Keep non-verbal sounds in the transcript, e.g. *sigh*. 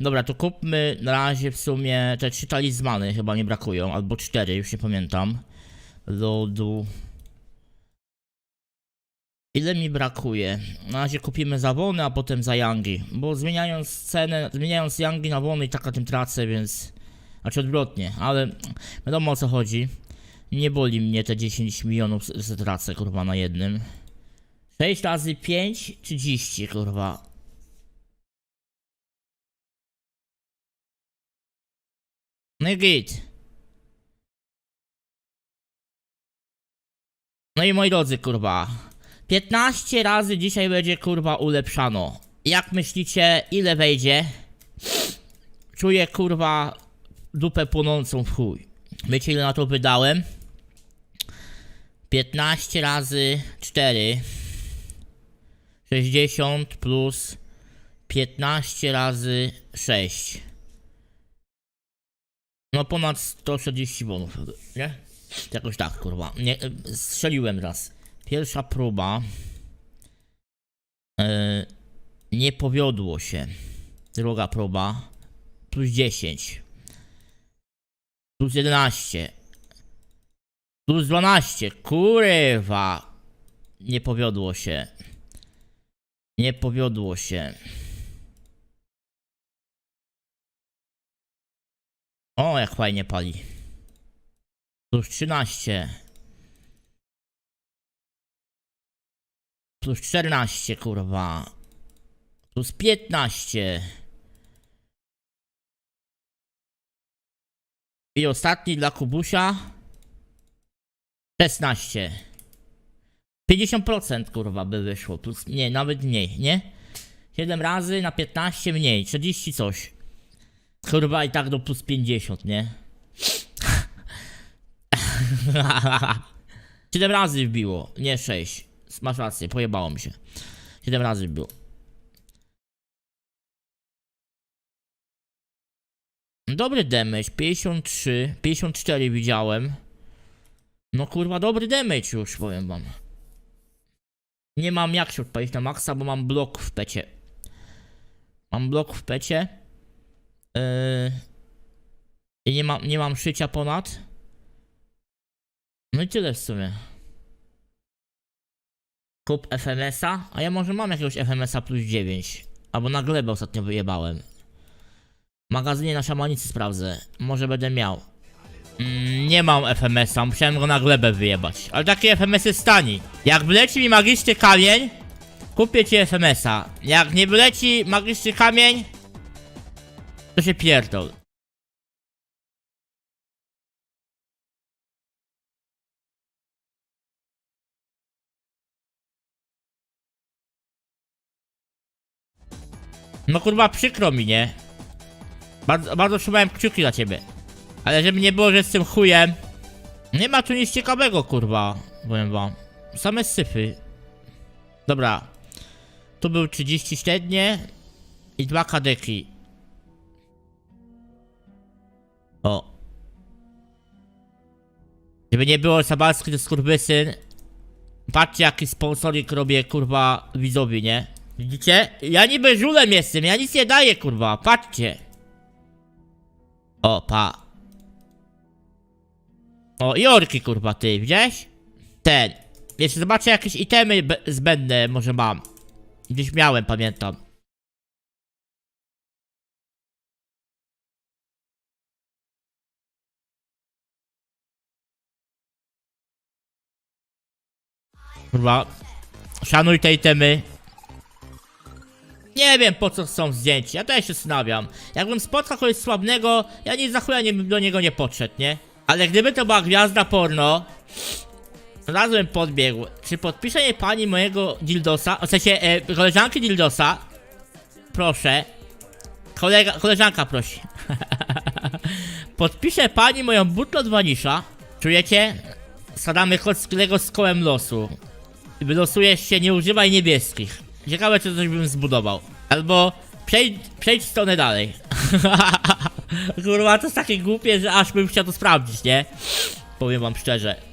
Dobra, to kupmy na razie w sumie te trzy talizmany, chyba nie brakują, albo cztery, już nie pamiętam. Lodu. Ile mi brakuje? Na razie kupimy za wony, a potem za yangi. Bo zmieniając cenę, zmieniając yangi na wony i tak na tym tracę, więc... Znaczy odwrotnie, ale wiadomo o co chodzi. Nie boli mnie te 10 milionów, że tracę kurwa na jednym. 6 razy 5, 30 kurwa. No i git. No i moi drodzy, kurwa. 15 razy dzisiaj będzie kurwa ulepszano. Jak myślicie, ile wejdzie? Czuję kurwa dupę płonącą w chuj. Wiecie ile na to wydałem? 15 razy 4 60 plus 15 razy 6 No ponad 140 bonów, nie? Jakoś tak, kurwa. Nie, e, strzeliłem raz. Pierwsza próba. E, nie powiodło się. Druga próba. Plus 10. Plus 11. Plus 12. Kurwa. Nie powiodło się. Nie powiodło się. O, jak fajnie pali. Plus 13. Plus 14, kurwa. Plus 15. I ostatni dla Kubusia. 16. 50% kurwa by wyszło. Plus, nie, nawet mniej, nie? 7 razy na 15 mniej. 40 coś. Kurwa i tak do plus 50, nie? *laughs* 7 razy wbiło, nie 6. Masz rację, pojebało mi się. 7 razy wbiło. Dobry damage, 53, 54 widziałem. No kurwa, dobry damage już, powiem wam. Nie mam jak się odpalić na maksa, bo mam blok w pecie. Mam blok w pecie. Yy... I nie mam, nie mam szycia ponad. No i tyle w sumie. Kup FMS-a, a ja może mam jakiegoś FMS-a plus 9. Albo na glebę ostatnio wyjebałem. Magazynie na szamanicy sprawdzę. Może będę miał. Mm, nie mam FMS-a, musiałem go na glebę wyjebać. Ale takie FMS jest tani. Jak wleci mi magiczny kamień, kupię ci FMS-a. Jak nie wleci magiczny kamień, to się pierdol. No kurwa, przykro mi, nie? Bardzo, bardzo trzymałem kciuki dla ciebie. Ale żeby nie było, że z tym chujem... Nie ma tu nic ciekawego, kurwa. Powiem wam. Same syfy. Dobra. Tu był 30 średnie i dwa kadeki. O. Żeby nie było Sabalski to skurwysyn. Patrzcie jaki sponsorik robię kurwa widzowi, nie? Widzicie? Ja niby żulem jestem, ja nic nie daję kurwa, patrzcie. O, pa. O, i orki kurwa ty, widziałeś? Ten. Jeszcze zobaczę jakieś itemy zbędne może mam. Gdzieś miałem, pamiętam. Kurwa. Szanuj te itemy. Nie wiem po co są zdjęci, ja też się zastanawiam. Jakbym spotkał kogoś słabnego, ja nic za chuja nie do niego nie podszedł, nie? Ale gdyby to była gwiazda porno, znalazłem podbiegł. Czy podpisze pani mojego dildosa, w sensie e, koleżanki dildosa? Proszę. Kolega, koleżanka prosi. *laughs* Podpisze pani moją butlę od. Czujecie? Sadamy kockiego z kołem losu. Wylosujesz się, nie używaj niebieskich. Ciekawe, czy coś bym zbudował. Albo przejdź, przejdź stronę dalej. *laughs* Kurwa, to jest takie głupie, że aż bym chciał to sprawdzić, nie? Powiem wam szczerze.